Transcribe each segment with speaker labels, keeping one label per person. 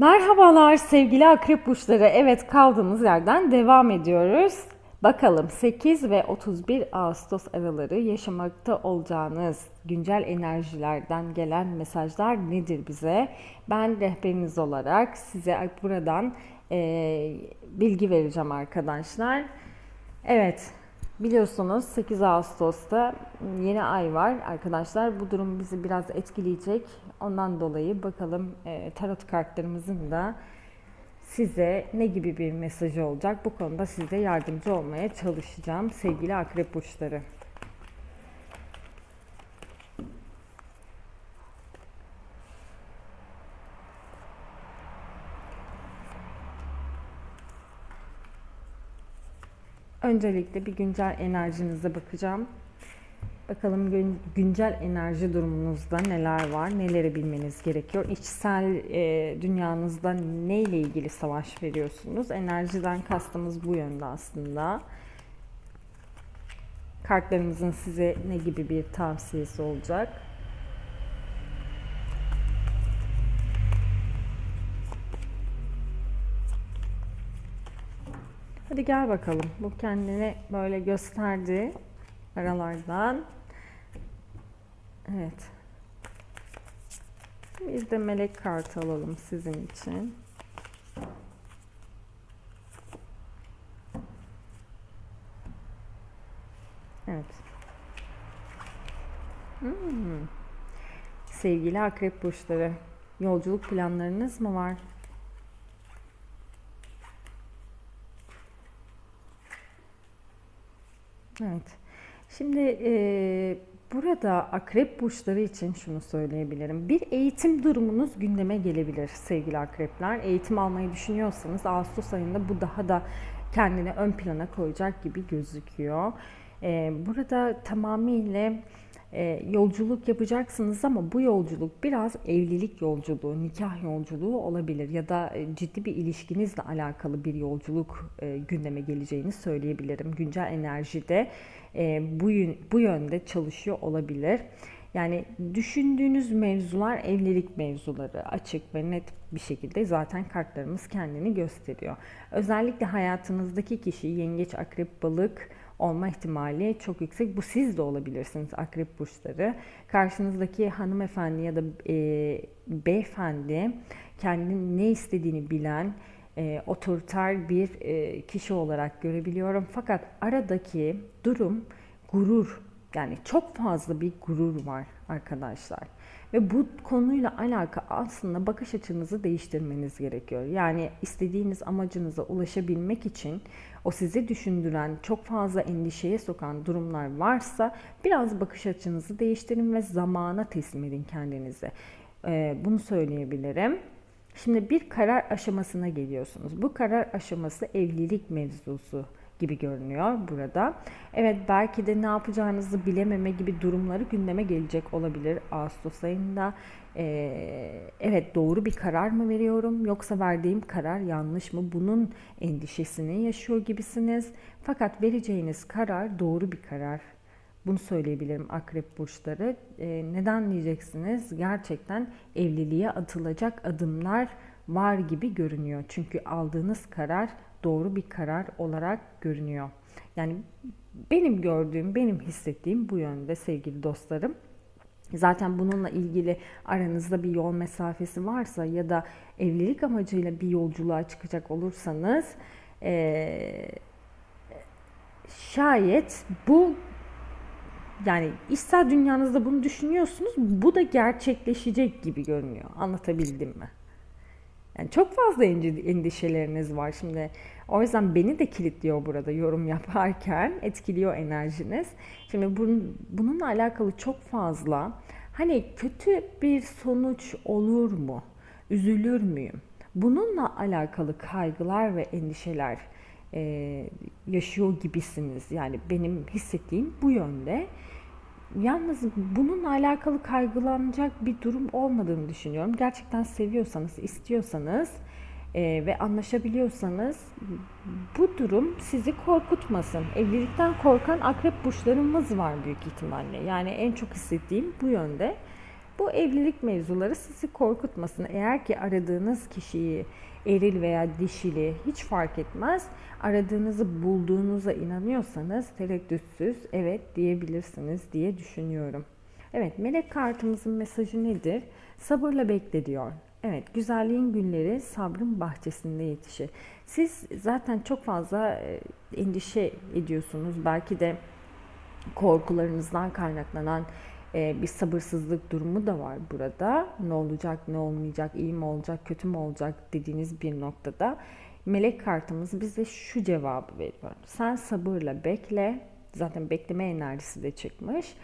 Speaker 1: Merhabalar sevgili akrep burçları. Evet kaldığımız yerden devam ediyoruz. Bakalım 8 ve 31 Ağustos araları yaşamakta olacağınız güncel enerjilerden gelen mesajlar nedir bize? Ben rehberiniz olarak size buradan e, bilgi vereceğim arkadaşlar. Evet biliyorsunuz 8 Ağustos'ta yeni ay var arkadaşlar. Bu durum bizi biraz etkileyecek. Ondan dolayı bakalım e, tarot kartlarımızın da size ne gibi bir mesajı olacak? Bu konuda size yardımcı olmaya çalışacağım sevgili akrep burçları. Öncelikle bir güncel enerjinize bakacağım. Bakalım gün, güncel enerji durumunuzda neler var, neleri bilmeniz gerekiyor. İçsel e, dünyanızda neyle ilgili savaş veriyorsunuz? Enerjiden kastımız bu yönde aslında. Kartlarımızın size ne gibi bir tavsiyesi olacak? Hadi gel bakalım. Bu kendini böyle gösterdi aralardan. Evet. Biz de melek kartı alalım sizin için. Evet. Hmm. Sevgili akrep burçları, yolculuk planlarınız mı var? Evet. Şimdi e, burada akrep burçları için şunu söyleyebilirim. Bir eğitim durumunuz gündeme gelebilir sevgili akrepler. Eğitim almayı düşünüyorsanız Ağustos ayında bu daha da kendini ön plana koyacak gibi gözüküyor. E, burada tamamıyla e, yolculuk yapacaksınız ama bu yolculuk biraz evlilik yolculuğu, nikah yolculuğu olabilir ya da e, ciddi bir ilişkinizle alakalı bir yolculuk e, gündeme geleceğini söyleyebilirim. Güncel enerjide e, bu, bu yönde çalışıyor olabilir. Yani düşündüğünüz mevzular evlilik mevzuları açık ve net bir şekilde zaten kartlarımız kendini gösteriyor. Özellikle hayatınızdaki kişi yengeç, akrep, balık, olma ihtimali çok yüksek. Bu siz de olabilirsiniz akrep burçları. Karşınızdaki hanımefendi ya da e, beyefendi kendinin ne istediğini bilen, e, otoriter bir e, kişi olarak görebiliyorum. Fakat aradaki durum gurur. Yani çok fazla bir gurur var arkadaşlar. Ve bu konuyla alakalı aslında bakış açınızı değiştirmeniz gerekiyor. Yani istediğiniz amacınıza ulaşabilmek için o sizi düşündüren, çok fazla endişeye sokan durumlar varsa biraz bakış açınızı değiştirin ve zamana teslim edin kendinizi. Ee, bunu söyleyebilirim. Şimdi bir karar aşamasına geliyorsunuz. Bu karar aşaması evlilik mevzusu gibi görünüyor burada. Evet belki de ne yapacağınızı bilememe gibi durumları gündeme gelecek olabilir Ağustos ayında. Ee, evet doğru bir karar mı veriyorum yoksa verdiğim karar yanlış mı? Bunun endişesini yaşıyor gibisiniz. Fakat vereceğiniz karar doğru bir karar. Bunu söyleyebilirim akrep burçları. Ee, neden diyeceksiniz? Gerçekten evliliğe atılacak adımlar var gibi görünüyor. Çünkü aldığınız karar doğru bir karar olarak görünüyor. Yani benim gördüğüm, benim hissettiğim bu yönde sevgili dostlarım. Zaten bununla ilgili aranızda bir yol mesafesi varsa ya da evlilik amacıyla bir yolculuğa çıkacak olursanız ee, şayet bu yani işsel dünyanızda bunu düşünüyorsunuz bu da gerçekleşecek gibi görünüyor. Anlatabildim mi? Yani çok fazla endişeleriniz var şimdi. O yüzden beni de kilitliyor burada yorum yaparken. Etkiliyor enerjiniz. Şimdi bunun, bununla alakalı çok fazla hani kötü bir sonuç olur mu? Üzülür müyüm? Bununla alakalı kaygılar ve endişeler e, yaşıyor gibisiniz. Yani benim hissettiğim bu yönde. Yalnız bununla alakalı kaygılanacak bir durum olmadığını düşünüyorum. Gerçekten seviyorsanız, istiyorsanız e, ve anlaşabiliyorsanız bu durum sizi korkutmasın. Evlilikten korkan akrep burçlarımız var büyük ihtimalle. Yani en çok hissettiğim bu yönde. Bu evlilik mevzuları sizi korkutmasın. Eğer ki aradığınız kişiyi eril veya dişili hiç fark etmez. Aradığınızı bulduğunuza inanıyorsanız tereddütsüz evet diyebilirsiniz diye düşünüyorum. Evet melek kartımızın mesajı nedir? Sabırla bekle diyor. Evet, güzelliğin günleri sabrın bahçesinde yetişir. Siz zaten çok fazla e, endişe ediyorsunuz. Belki de korkularınızdan kaynaklanan e, bir sabırsızlık durumu da var burada. Ne olacak, ne olmayacak, iyi mi olacak, kötü mü olacak dediğiniz bir noktada. Melek kartımız bize şu cevabı veriyor. Sen sabırla bekle. Zaten bekleme enerjisi de çıkmış.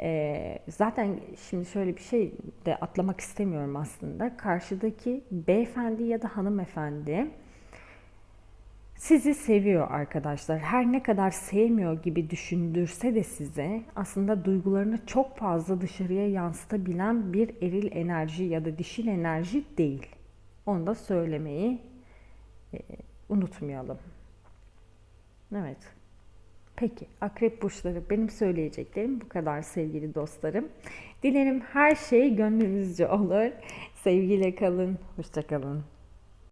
Speaker 1: E, zaten şimdi şöyle bir şey de atlamak istemiyorum aslında. Karşıdaki beyefendi ya da hanımefendi sizi seviyor arkadaşlar. Her ne kadar sevmiyor gibi düşündürse de size aslında duygularını çok fazla dışarıya yansıtabilen bir eril enerji ya da dişil enerji değil. Onu da söylemeyi e, unutmayalım. Evet. Peki akrep burçları benim söyleyeceklerim bu kadar sevgili dostlarım. Dilerim her şey gönlünüzce olur. Sevgiyle kalın, hoşça kalın.